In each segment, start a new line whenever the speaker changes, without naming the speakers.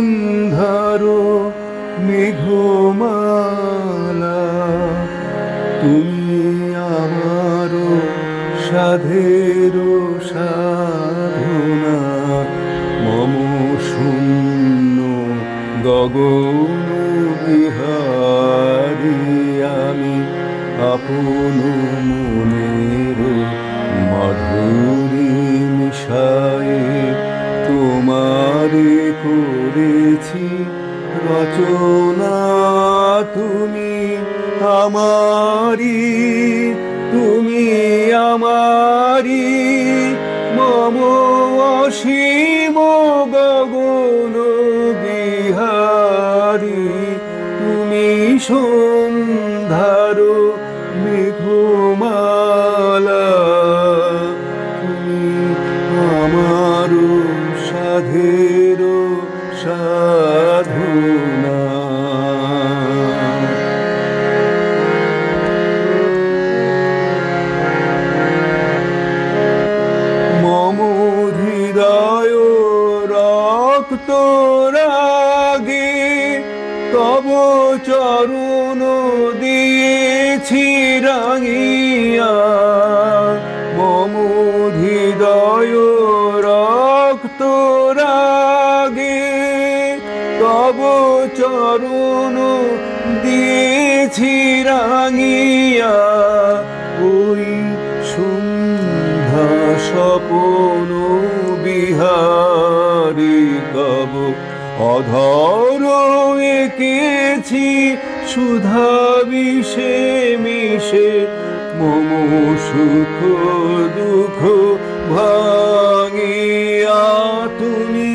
সুন্ধর মেঘমালা তুমি আমার সাধের সাধনা। মম শূন্য গগন বিহারী। করেছি। রচনা তুমি আমারি তুমি আমারি মম অসীম গগন বিহারি, তুমি সন্ধ্যার মেঘমালা। তুমি আমার সাধের চরণ দিয়েছি রাঙিয়া। মম হৃদয় রক্ত রাগে। তব চরণ দিয়েছি রাঙিয়া। ওই সন্ধ্যা স্বপন বিহারি তব অধর এঁকেছি সুধা বিষে মিশে, মম সুখ দুঃখ ভাঙিয়া তুমি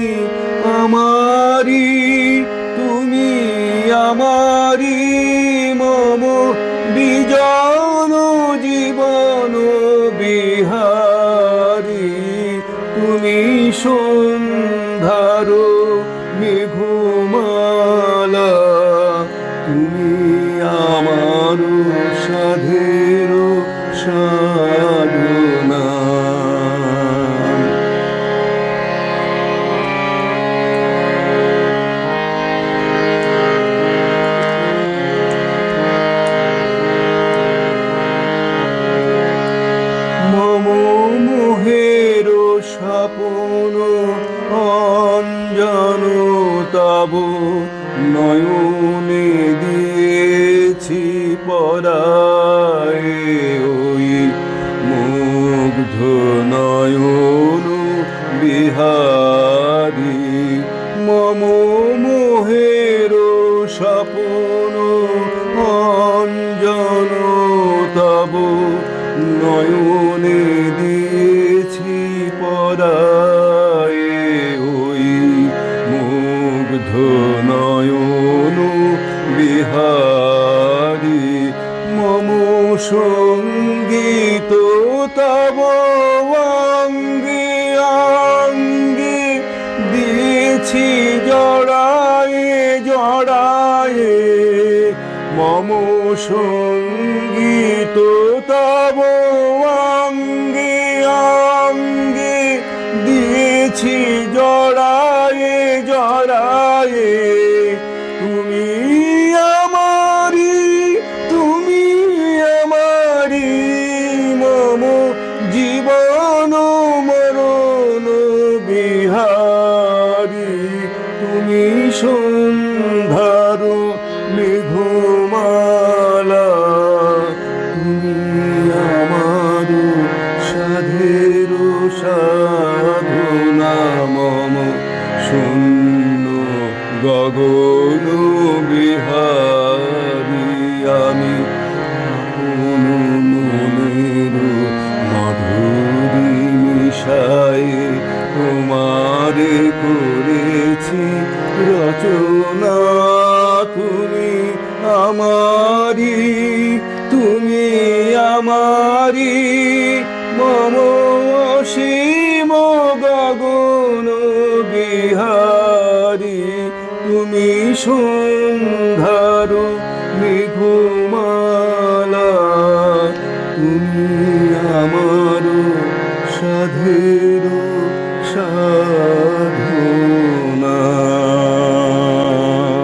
আমারি তুমি আমারি মম বিজন জীবন বিহারি, তুমি সন্ধ্যার তুমি তব নয়নে দিয়েছি পরায় ওই মুগ্ধ নয়ন বিহারি। মম মোহের স্বপন অঞ্জন তব নয়নে মম সংগীত তব অঙ্গে অঙ্গে দিয়েছি জড়ায়ে জড়ায়ে। মেঘমালা তুমি আমার সাধের গগন বিহারি। আমারি তুমি আমারি। মম অসীম গগন বিহারি তুমি সন্ধ্যার মেঘমালা তুমি